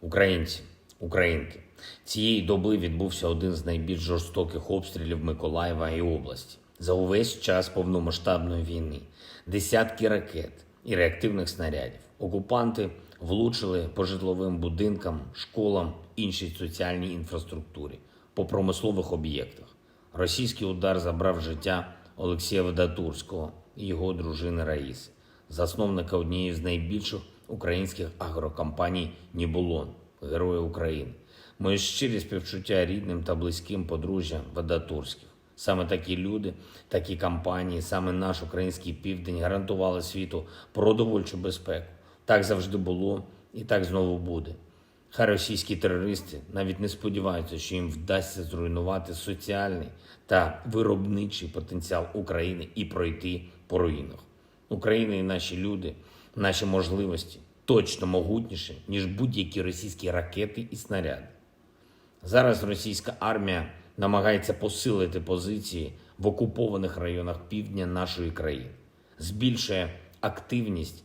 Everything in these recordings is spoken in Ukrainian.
Українці, українки, цієї доби відбувся один з найбільш жорстоких обстрілів Миколаєва і області за увесь час повномасштабної війни. Десятки ракет і реактивних снарядів. Окупанти влучили по житловим будинкам, школам, іншій соціальній інфраструктурі, по промислових об'єктах. Російський удар забрав життя Олексія Ведатурського і його дружини Раїси, засновника однієї з найбільших українських агрокомпаній Нібулон, Герої України. Мої щирі співчуття рідним та близьким подружжям Ведатурських. Саме такі люди, такі компанії, саме наш український південь гарантували світу продовольчу безпеку. Так завжди було і так знову буде. Хай російські терористи навіть не сподіваються, що їм вдасться зруйнувати соціальний та виробничий потенціал України і пройти по руїнах. Україна і наші люди, наші можливості точно могутніші, ніж будь-які російські ракети і снаряди. Зараз російська армія намагається посилити позиції в окупованих районах півдня нашої країни, збільшує активність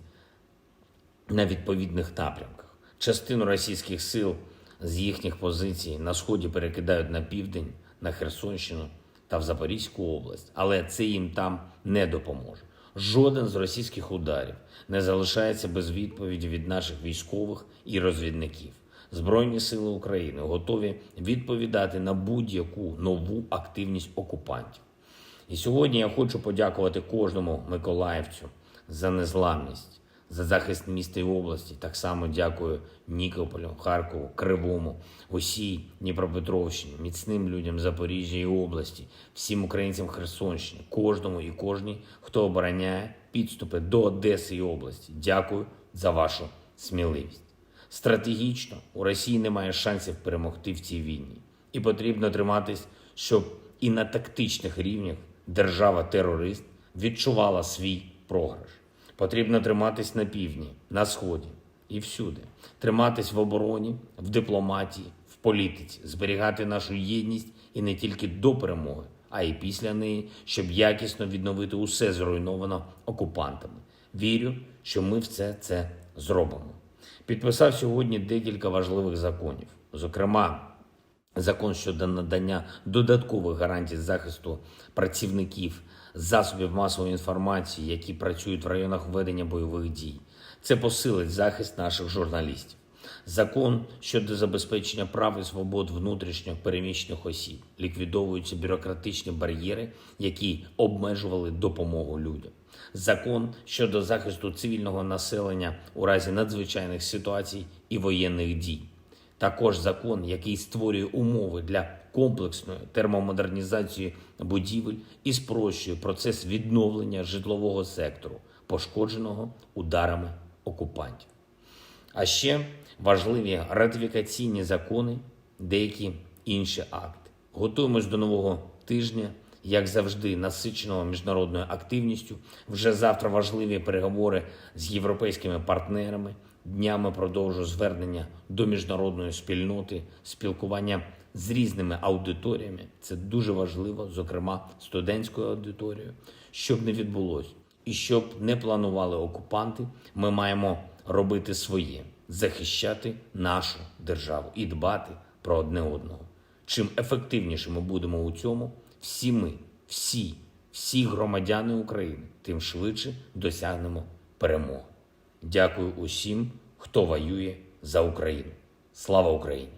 на відповідних напрямках. Частину російських сил з їхніх позицій на сході перекидають на південь, на Херсонщину та в Запорізьку область, але це їм там не допоможе. Жоден з російських ударів не залишається без відповіді від наших військових і розвідників. Збройні сили України готові відповідати на будь-яку нову активність окупантів. І сьогодні я хочу подякувати кожному миколаївцю за незламність, за захист міста і області. Так само дякую Нікополю, Харкову, Кривому, усій Дніпропетровщині, міцним людям Запоріжжя і області, всім українцям Херсонщини, кожному і кожній, хто обороняє підступи до Одеси і області. Дякую за вашу сміливість. Стратегічно у Росії немає шансів перемогти в цій війні, і потрібно триматись, щоб і на тактичних рівнях держава-терорист відчувала свій програш. Потрібно триматись на півдні, на сході і всюди, триматись в обороні, в дипломатії, в політиці, зберігати нашу єдність і не тільки до перемоги, а й після неї, щоб якісно відновити усе зруйновано окупантами. Вірю, що ми все це зробимо. Підписав сьогодні декілька важливих законів, зокрема, закон щодо надання додаткових гарантій захисту працівників засобів масової інформації, які працюють в районах ведення бойових дій. Це посилить захист наших журналістів. Закон щодо забезпечення прав і свобод внутрішньо переміщених осіб ліквідовуються бюрократичні бар'єри, які обмежували допомогу людям. Закон щодо захисту цивільного населення у разі надзвичайних ситуацій і воєнних дій. Також закон, який створює умови для комплексної термомодернізації будівель і спрощує процес відновлення житлового сектору, пошкодженого ударами окупантів. А ще важливі ратифікаційні закони, деякі інші акти. Готуємось до нового тижня, як завжди, насиченого міжнародною активністю. Вже завтра важливі переговори з європейськими партнерами. Днями продовжу звернення до міжнародної спільноти, спілкування з різними аудиторіями. Це дуже важливо, зокрема студентською аудиторією, щоб не відбулось і щоб не планували окупанти. Ми маємо робити своє, захищати нашу державу і дбати про одне одного. Чим ефективніше ми будемо у цьому, всі ми, всі, всі громадяни України, тим швидше досягнемо перемоги. Дякую усім, хто воює за Україну. Слава Україні!